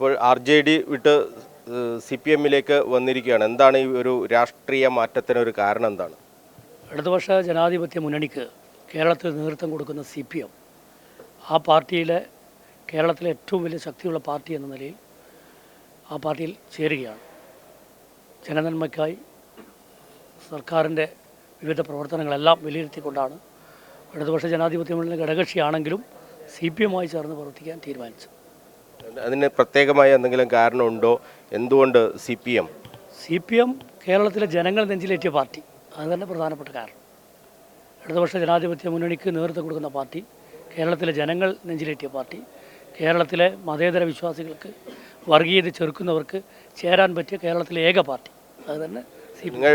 ഇപ്പോൾ R J D വിട്ട് C P എമ്മിലേക്ക് വന്നിരിക്കുകയാണ്. എന്താണ് ഈ ഒരു രാഷ്ട്രീയ മാറ്റത്തിന് ഒരു കാരണം എന്താണ്? ഇടതുപക്ഷ ജനാധിപത്യ മുന്നണിക്ക് കേരളത്തിൽ നേതൃത്വം കൊടുക്കുന്ന സി പി എം ആ പാർട്ടിയിലെ കേരളത്തിലെ ഏറ്റവും വലിയ ശക്തിയുള്ള പാർട്ടി എന്ന നിലയിൽ ആ പാർട്ടിയിൽ ചേരുകയാണ്. ജനനന്മയ്ക്കായി സർക്കാരിന്റെ വിവിധ പ്രവർത്തനങ്ങളെല്ലാം വിലയിരുത്തിക്കൊണ്ടാണ് ഇടതുപക്ഷ ജനാധിപത്യ മുന്നണി ഘടകക്ഷിയാണെങ്കിലും സി പി എമ്മുമായി ചേർന്ന് പ്രവർത്തിക്കാൻ തീരുമാനിച്ചത്. അതിന് പ്രത്യേകമായ എന്തെങ്കിലും കാരണമുണ്ടോ? എന്തുകൊണ്ട് C P M? C P M കേരളത്തിലെ ജനങ്ങൾ നെഞ്ചിലേറ്റിയ പാർട്ടി. അത് തന്നെ പ്രധാനപ്പെട്ട കാരണം. ഇടതുപക്ഷ ജനാധിപത്യ മുന്നണിക്ക് നേതൃത്വം കൊടുക്കുന്ന പാർട്ടി കേരളത്തിലെ ജനങ്ങൾ നെഞ്ചിലേറ്റിയ പാർട്ടി കേരളത്തിലെ മതേതര വിശ്വാസികൾക്ക് വർഗീയത ചെറുക്കുന്നവർക്ക് ചേരാൻ പറ്റിയ കേരളത്തിലെ ഏക പാർട്ടി. അത് തന്നെ നിങ്ങൾ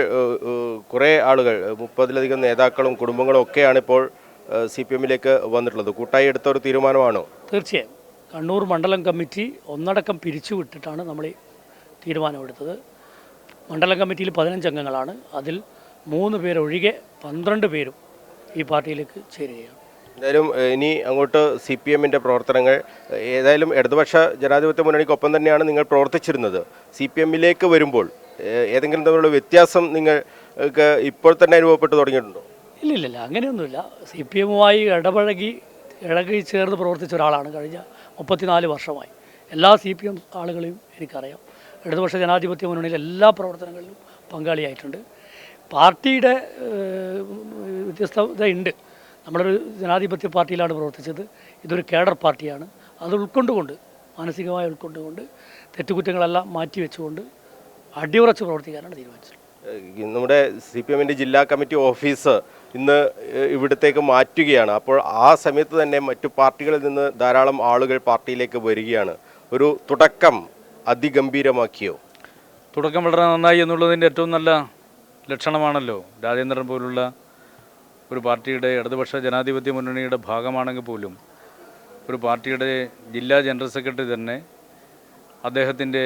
കുറേ ആളുകൾ മുപ്പതിലധികം നേതാക്കളും കുടുംബങ്ങളും ഒക്കെയാണ് ഇപ്പോൾ സി പി എമ്മിലേക്ക് വന്നിട്ടുള്ളത്. കൂട്ടായി എടുത്ത ഒരു തീരുമാനമാണോ? തീർച്ചയായും. കണ്ണൂർ മണ്ഡലം കമ്മിറ്റി ഒന്നടക്കം പിരിച്ചുവിട്ടിട്ടാണ് നമ്മൾ തീരുമാനമെടുത്തത്. മണ്ഡലം കമ്മിറ്റിയിൽ പതിനഞ്ച് അംഗങ്ങളാണ്. അതിൽ മൂന്ന് പേരൊഴികെ പന്ത്രണ്ട് പേരും ഈ പാർട്ടിയിലേക്ക് ചേരുകയാണ്. എന്തായാലും ഇനി അങ്ങോട്ട് സി പി എമ്മിന്റെ പ്രവർത്തനങ്ങൾ ഏതായാലും ഇടതുപക്ഷ ജനാധിപത്യ മുന്നണിക്കൊപ്പം തന്നെയാണ് നിങ്ങൾ പ്രവർത്തിച്ചിരുന്നത്. സി പി എമ്മിലേക്ക് വരുമ്പോൾ ഏതെങ്കിലും തമ്മിലുള്ള വ്യത്യാസം നിങ്ങൾക്ക് ഇപ്പോൾ തന്നെ അനുഭവപ്പെട്ട് തുടങ്ങിയിട്ടുണ്ടോ? ഇല്ല ഇല്ല ഇല്ല അങ്ങനെയൊന്നുമില്ല. സി പി എമ്മുമായി ഇടപഴകി ഇളകി ചേർന്ന് പ്രവർത്തിച്ച ഒരാളാണ് കഴിഞ്ഞ മുപ്പത്തിനാല് വർഷമായി. എല്ലാ സി പി എം ആളുകളെയും എനിക്കറിയാം. ഇടതുപക്ഷ ജനാധിപത്യ മുന്നണിയിലെ എല്ലാ പ്രവർത്തനങ്ങളിലും പങ്കാളിയായിട്ടുണ്ട്. പാർട്ടിയുടെ വ്യത്യസ്തതയുണ്ട് നമ്മളൊരു ജനാധിപത്യ പാർട്ടിയിലാണ് പ്രവർത്തിച്ചത്. ഇതൊരു കേഡർ പാർട്ടിയാണ്. അത് ഉൾക്കൊണ്ടുകൊണ്ട് മാനസികമായി ഉൾക്കൊണ്ടുകൊണ്ട് തെറ്റുകുറ്റങ്ങളെല്ലാം മാറ്റി വെച്ചുകൊണ്ട് അടിയുറച്ച് പ്രവർത്തിക്കാനാണ് തീരുമാനിച്ചത്. നമ്മുടെ സി പി എമ്മിന്റെ ജില്ലാ കമ്മിറ്റി ഓഫീസ് ഇന്ന് ഇവിടത്തേക്ക് മാറ്റുകയാണ്. അപ്പോൾ ആ സമയത്ത് തന്നെ മറ്റു പാർട്ടികളിൽ നിന്ന് ധാരാളം ആളുകൾ പാർട്ടിയിലേക്ക് വരികയാണ്. ഒരു തുടക്കം അതിഗംഭീരമാക്കിയോ? തുടക്കം വളരെ നന്നായി എന്നുള്ളതിന്റെ ഏറ്റവും നല്ല ലക്ഷണമാണല്ലോ. രാജേന്ദ്രൻ പോലുള്ള ഒരു പാർട്ടിയുടെ ഇടതുപക്ഷ ജനാധിപത്യ മുന്നണിയുടെ ഭാഗമാണെങ്കിൽ പോലും ഒരു പാർട്ടിയുടെ ജില്ലാ ജനറൽ സെക്രട്ടറി തന്നെ അദ്ദേഹത്തിന്റെ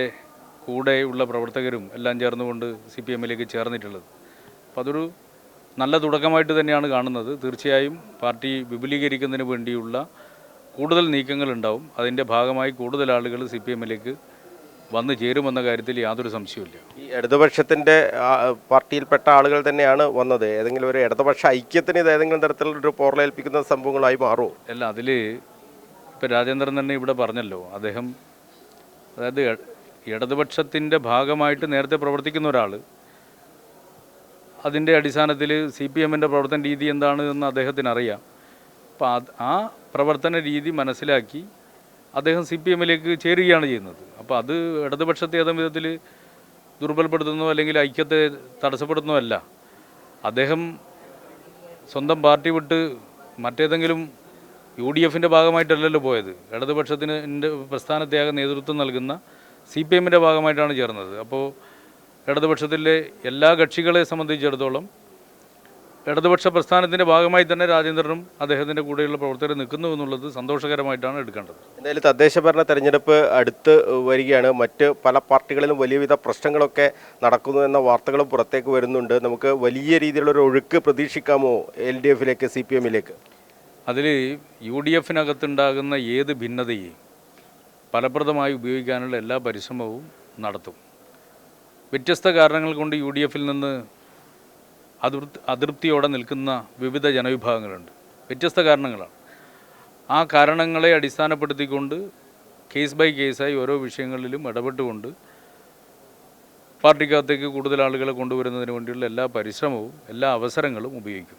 കൂടെയുള്ള പ്രവർത്തകരും എല്ലാം ചേർന്നുകൊണ്ട് സി പി എമ്മിലേക്ക് ചേർന്നിട്ടുള്ളത്. അപ്പോൾ അതൊരു നല്ല തുടക്കമായിട്ട് തന്നെയാണ് കാണുന്നത്. തീർച്ചയായും പാർട്ടി വിപുലീകരിക്കുന്നതിന് വേണ്ടിയുള്ള കൂടുതൽ നീക്കങ്ങൾ ഉണ്ടാവും. അതിന്റെ ഭാഗമായി കൂടുതൽ ആളുകൾ സി പി എമ്മിലേക്ക് വന്നു ചേരുമെന്ന കാര്യത്തിൽ യാതൊരു സംശയമില്ല ഈ ഇടതുപക്ഷത്തിന്റെ പാർട്ടിയിൽപ്പെട്ട ആളുകൾ തന്നെയാണ് വന്നത്. ഏതെങ്കിലും ഒരു ഇടതുപക്ഷ ഐക്യത്തിന് ഇത് ഏതെങ്കിലും തരത്തിലൊരു പോറലേൽപ്പിക്കുന്ന സംഭവങ്ങളായി മാറുമോ അല്ല അതിൽ ഇപ്പം രാജേന്ദ്രൻ തന്നെ ഇവിടെ പറഞ്ഞല്ലോ. അദ്ദേഹം അതായത് ഇടതുപക്ഷത്തിന്റെ ഭാഗമായിട്ട് നേരത്തെ പ്രവർത്തിക്കുന്ന ഒരാൾ അതിന്റെ അടിസ്ഥാനത്തിൽ സി പി എമ്മിന്റെ പ്രവർത്തന രീതി എന്താണ് എന്ന് അദ്ദേഹത്തിന് അറിയാം അപ്പോൾ അത് ആ പ്രവർത്തന രീതി മനസ്സിലാക്കി അദ്ദേഹം സി പി എമ്മിലേക്ക് ചേരുകയാണ് ചെയ്യുന്നത്. അപ്പോൾ അത് ഇടതുപക്ഷത്തെ ഏതെങ്കിലും വിധത്തിൽ ദുർബലപ്പെടുത്തുന്നോ അല്ലെങ്കിൽ ഐക്യത്തെ തടസ്സപ്പെടുത്തുന്നോ അല്ല. അദ്ദേഹം സ്വന്തം പാർട്ടി വിട്ട് മറ്റേതെങ്കിലും യു ഡി എഫിന്റെ ഭാഗമായിട്ടല്ലല്ലോ പോയത്. ഇടതുപക്ഷത്തിന് ന്റെ പ്രസ്ഥാനത്യാഗ നേതൃത്വം നൽകുന്ന സി പി എമ്മിന്റെ ഭാഗമായിട്ടാണ് ചേർന്നത്. അപ്പോൾ ഇടതുപക്ഷത്തിലെ എല്ലാ കക്ഷികളെ സംബന്ധിച്ചിടത്തോളം ഇടതുപക്ഷ പ്രസ്ഥാനത്തിന്റെ ഭാഗമായി തന്നെ രാജേന്ദ്രനും അദ്ദേഹത്തിന്റെ കൂടെയുള്ള പ്രവർത്തകർ നിൽക്കുന്നു എന്നുള്ളത് സന്തോഷകരമായിട്ടാണ് എടുക്കേണ്ടത്. എന്തായാലും തദ്ദേശ ഭരണ തെരഞ്ഞെടുപ്പ് അടുത്ത് വരികയാണ്. മറ്റ് പല പാർട്ടികളിലും വലിയവിധ പ്രശ്നങ്ങളൊക്കെ നടക്കുന്നു എന്ന വാർത്തകളും പുറത്തേക്ക് വരുന്നുണ്ട്. നമുക്ക് വലിയ രീതിയിലുള്ള ഒരു ഒഴുക്ക് പ്രതീക്ഷിക്കാമോ എൽ ഡി എഫിലേക്ക് സി പി എമ്മിലേക്ക്? അതിൽ യു ഡി എഫിനകത്തുണ്ടാകുന്ന ഏത് ഭിന്നതയെയും ഫലപ്രദമായി ഉപയോഗിക്കാനുള്ള എല്ലാ പരിശ്രമവും നടത്തും. വ്യത്യസ്ത കാരണങ്ങൾ കൊണ്ട് യു ഡി എഫിൽ നിന്ന് അതിർ അതൃപ്തിയോടെ നിൽക്കുന്ന വിവിധ ജനവിഭാഗങ്ങളുണ്ട്. വ്യത്യസ്ത കാരണങ്ങളാണ്. ആ കാരണങ്ങളെ അടിസ്ഥാനപ്പെടുത്തിക്കൊണ്ട് കേസ് ബൈ കേസായി ഓരോ വിഷയങ്ങളിലും ഇടപെട്ടുകൊണ്ട് പാർട്ടിക്കകത്തേക്ക് കൂടുതൽ ആളുകളെ കൊണ്ടുവരുന്നതിന് വേണ്ടിയുള്ള എല്ലാ പരിശ്രമവും എല്ലാ അവസരങ്ങളും ഉപയോഗിക്കും.